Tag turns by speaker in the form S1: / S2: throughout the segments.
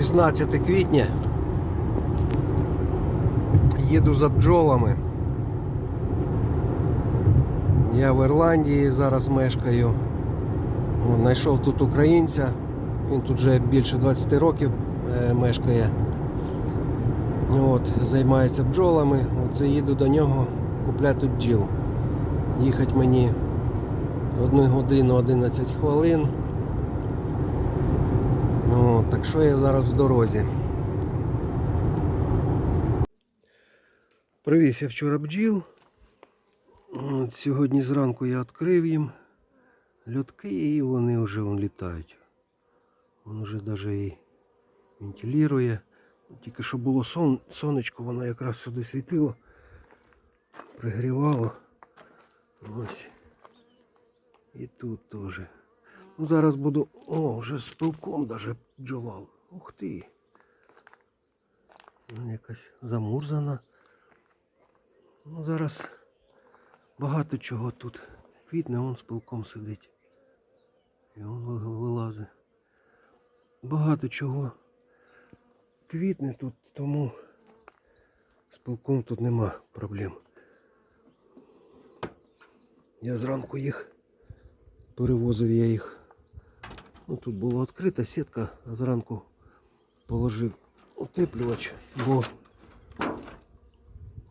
S1: 16 квітня. Їду за бджолами. Я в Ірландії зараз мешкаю. Знайшов тут українця. Він тут вже більше 20 років е, мешкає. От, займається бджолами. Оце їду до нього купляти бджіл. Їхати мені 1 годину 11 хвилин. Так що я зараз в дорозі. Привіз я вчора бджіл. От Сьогодні зранку я відкрив їм льотки і вони вже вон літають. Він вже навіть і вентилює. Тільки що було сон, сонечко, воно якраз сюди світило, пригрівало. Ось. І тут теж. Зараз буду. О, вже з пилком даже бджола. Ух ти. Ну, якась замурзана. Ну, зараз багато чого тут. Квітне, он з пилком сидить. І он ви- вилазить. Багато чого квітне тут, тому з пилком тут нема проблем. Я зранку їх перевозив я їх. Ну, тут була відкрита сітка, а зранку положив утеплювач, бо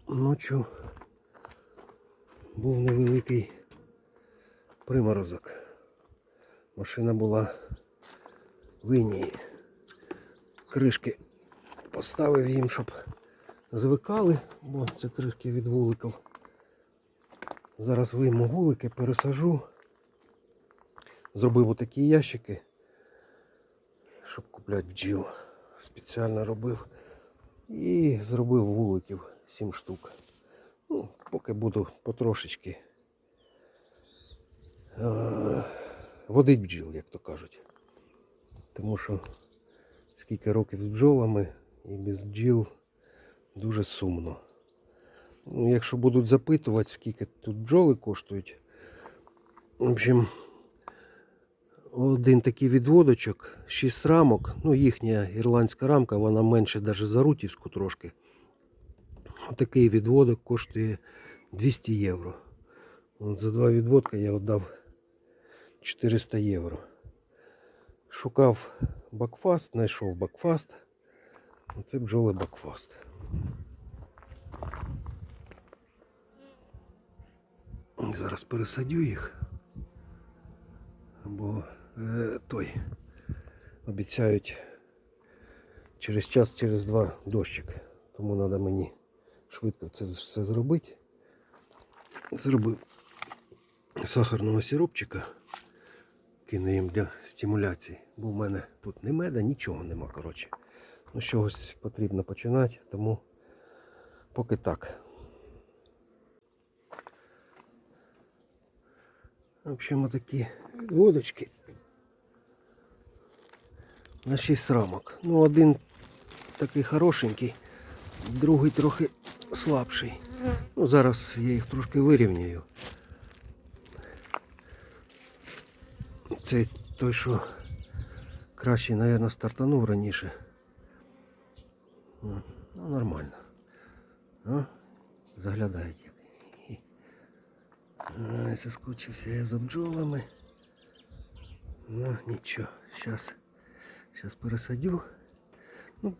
S1: ночі був невеликий приморозок. Машина була в інії. Кришки поставив їм, щоб звикали, бо це кришки від вуликів. Зараз вийму вулики, пересажу. Зробив отакі ящики, купляти бджіл. Спеціально робив. І зробив вуликів 7 штук. Ну, поки буду потрошечки е- водить бджіл, як то кажуть. Тому що скільки років з бджолами і без бджіл дуже сумно. Ну, якщо будуть запитувати, скільки тут бджоли коштують. В общем, один такий відводочок, 6 рамок. Ну, їхня ірландська рамка, вона менше навіть за рутівську трошки. Отакий відводок коштує 200 євро. От за два відводка я віддав 400 євро. Шукав бакфаст, знайшов бакфаст. Оце бджоли бакфаст. Зараз пересадю їх. Бо той обіцяють через час, через два дощик. Тому треба мені швидко це все зробити. Зробив сахарного сиропчика. Кину їм для стимуляції. Бо в мене тут ні меда, нічого нема, коротше. Ну, з чогось потрібно починати, тому поки так. В общем, такі водочки на 6 рамок. Ну, один такий хорошенький, другий трохи слабший. Ну, зараз я їх трошки вирівняю. Це той, що краще, мабуть, стартанув раніше. Ну, ну, нормально. О, заглядають як. Соскучився я за бджолами. Ну, нічого, зараз зараз пересадю. Ну,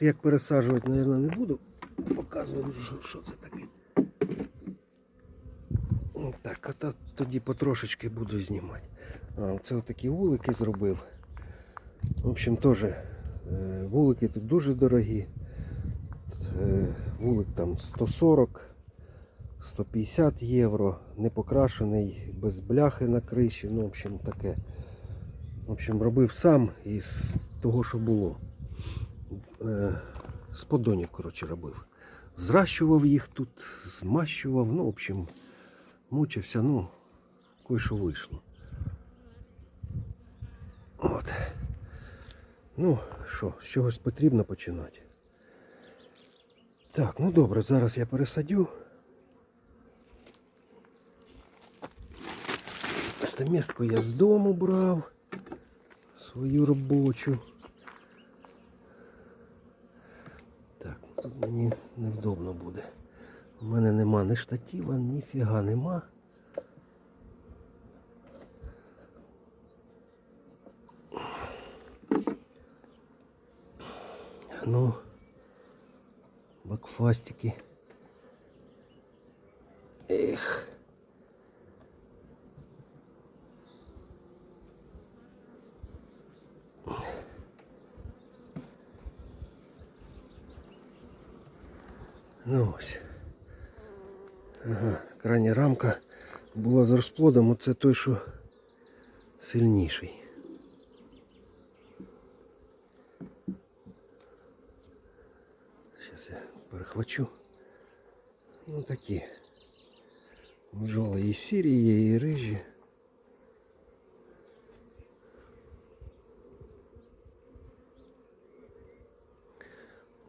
S1: як пересаджувати, мабуть, не буду. Показувати, що, що це таке. Так, а то, тоді потрошечки буду знімати. А, це отакі вулики зробив. В общем, теж е, вулики тут дуже дорогі. Е, вулик там 140. 150 євро, не покрашений, без бляхи на криші, ну, в общем, таке. В общем, робив сам із того, що було. Е, з подонів, коротше, робив. Зращував їх тут, змащував, ну, в общем, мучився, ну, кое-що вийшло. От. Ну, що, з чогось потрібно починати. Так, ну добре, зараз я пересадю. Стаместку я з дому брав свою робочу. Так, ну тут мені невдобно буде. У мене нема ні штатіва, ні фіга нема. Ну, бакфастики. Ну ось. Ага, крайня рамка була з розплодом, оце той, що сильніший. Зараз я перехвачу. Ну такі. Бджоли і сірі, є, і рижі.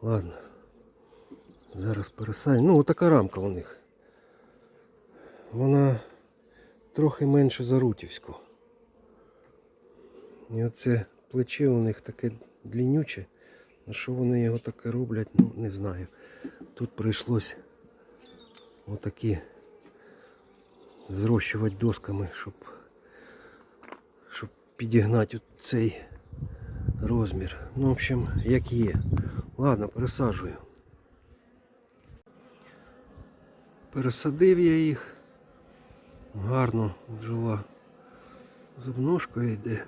S1: Ладно. Зараз пересадимо. Ну, така рамка у них. Вона трохи менше за рутівську. І оце плече у них таке длиннюче. На що вони його таке роблять, ну не знаю. Тут прийшлось отакі зрощувати досками, щоб, щоб підігнати цей розмір. Ну, в общем, як є. Ладно, пересаджую. Пересадив я їх. Гарно бджола з обножкою йде.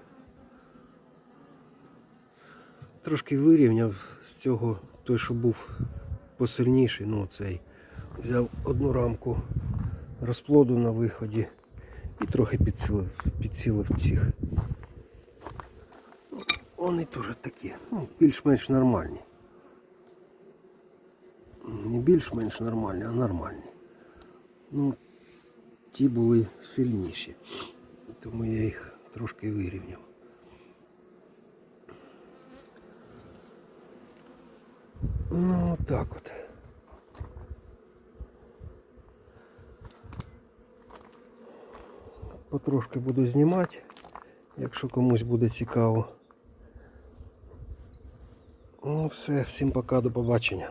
S1: Трошки вирівняв з цього той, що був посильніший, ну цей. Взяв одну рамку розплоду на виході і трохи підсилив, підсилив цих. Вони теж такі, ну, більш-менш нормальні. Не більш-менш нормальні, а нормальні. Ну, ті були сильніші. Тому я їх трошки вирівняв. Ну, так от. Потрошки буду знімати, якщо комусь буде цікаво. Ну все, всім пока, до побачення.